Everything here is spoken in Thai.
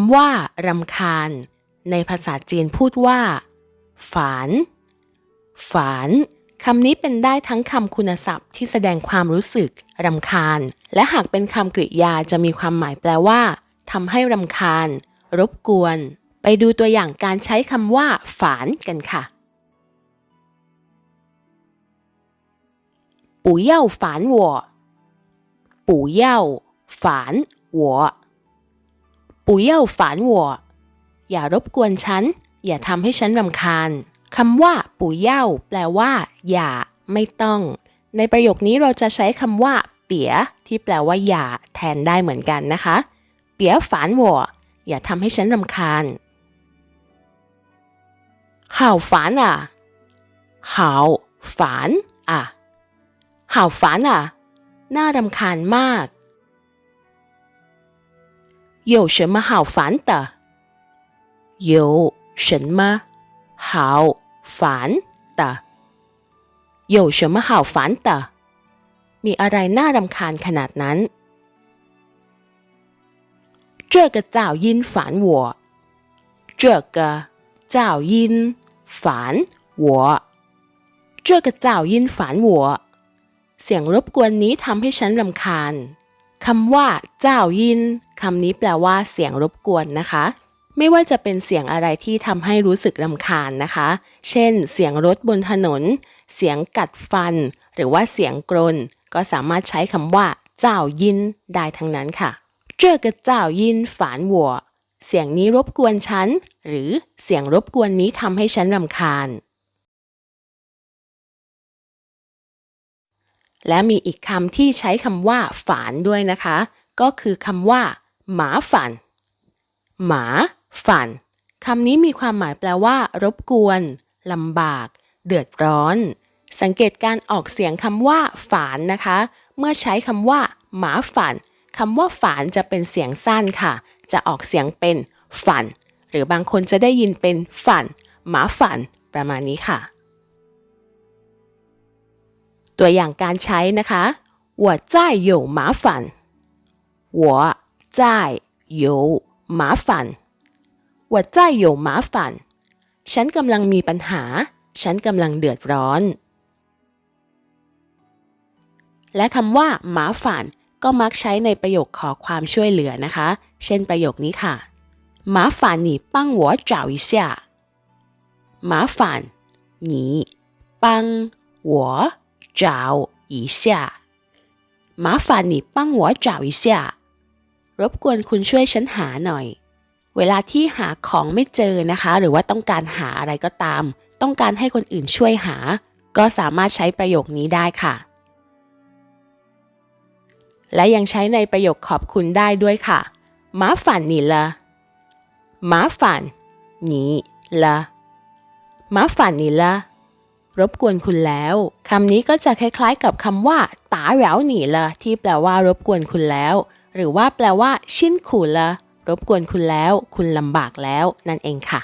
ำว่ารำคาญ ในภาษาจีนพูดว่า ฝาน ฝาน คำนี้เป็นได้ทั้งคำคุณศัพท์ที่แสดงความรู้สึก รำคาญ และหากเป็นคำกริยาจะมีความหมายแปลว่าทำให้รำคาญ รบกวน ไปดูตัวอย่างการใช้คำว่า ฝานกันค่ะ不要烦我不要烦我 ปุยเย่าฝานหัวอย่ารบกวนฉัน อย่าทำให้ฉันรำคาญคำว่าปุยเย่าแปลว่า อย่า ไม่ต้อง ในประโยคนี้เราจะใช้คำว่า เปียที่แปลว่า อย่า แทนได้เหมือนกันนะคะ เปียฝานหัวอย่าทำให้ฉันรำคาญห่าวฝานอะห่าวฝานอะห่าวฝานอะน่ารำคาญมาก 有什么好烦的有什么好烦的有什么好烦的มีอะไรน่ารำคาญขนาดนั้น这个噪音烦我这个噪音烦我这个噪音烦我เสียงรบกวนนี้ทำให้ฉันรำคาญ คำว่าเจ้ายินคำนี้แปลว่าเสียงรบกวนนะคะ ไม่ว่าจะเป็นเสียงอะไรที่ทำให้รู้สึกรำคาญนะคะ เช่น เสียงรถบนถนน เสียงกัดฟัน หรือว่าเสียงกรน ก็สามารถใช้คำว่า เจ้ายินได้ทั้งนั้นค่ะเจ้ากับเจ้ายินฝานหัวเสียงนี้รบกวนฉัน หรือเสียงรบกวนนี้ทำให้ฉันรำคาญ และมีอีกคำที่ใช้คำว่าฝานด้วยนะคะ ก็คือคำว่า หมาฝัน หมาฝันคำนี้มีความหมายแปลว่า รบกวนลำบาก เดือดร้อน สังเกตการออกเสียงคำว่า ฝานนะคะ เมื่อใช้คำว่า หมาฝันคำว่าฝานจะเป็นเสียงสั้นค่ะ จะออกเสียงเป็นฝัน หรือบางคนจะได้ยินเป็นฝัน หมาฝัน ประมาณนี้ค่ะ ตัวอย่างการใช้นะคะ我在有麻烦我在有麻烦我在有麻烦ฉันกำลังมีปัญหา ฉันกำลังเดือดร้อน และคำว่า หมาฝัน ก็มักใช้ในประโยคขอความช่วยเหลือนะคะ เช่นประโยคนี้ค่ะ麻烦你帮我找一下麻烦你帮我 找一下麻烦你帮我找一下รบกวนคุณช่วยฉันหาหน่อย เวลาที่หาของไม่เจอนะคะ หรือว่าต้องการหาอะไรก็ตาม ต้องการให้คนอื่นช่วยหา ก็สามารถใช้ประโยคนี้ได้ค่ะ และยังใช้ในประโยคขอบคุณได้ด้วยค่ะ麻烦你了麻烦你了麻烦你了 รบกวนคุณแล้วคำนี้ก็จะคล้ายๆ กับคำว่าตาแหววหนีละที่แปลว่ารบกวนคุณแล้ว หรือว่าแปลว่า ชินขู่ละรบกวนคุณแล้ว คุณลำบากแล้ว นั่นเองค่ะ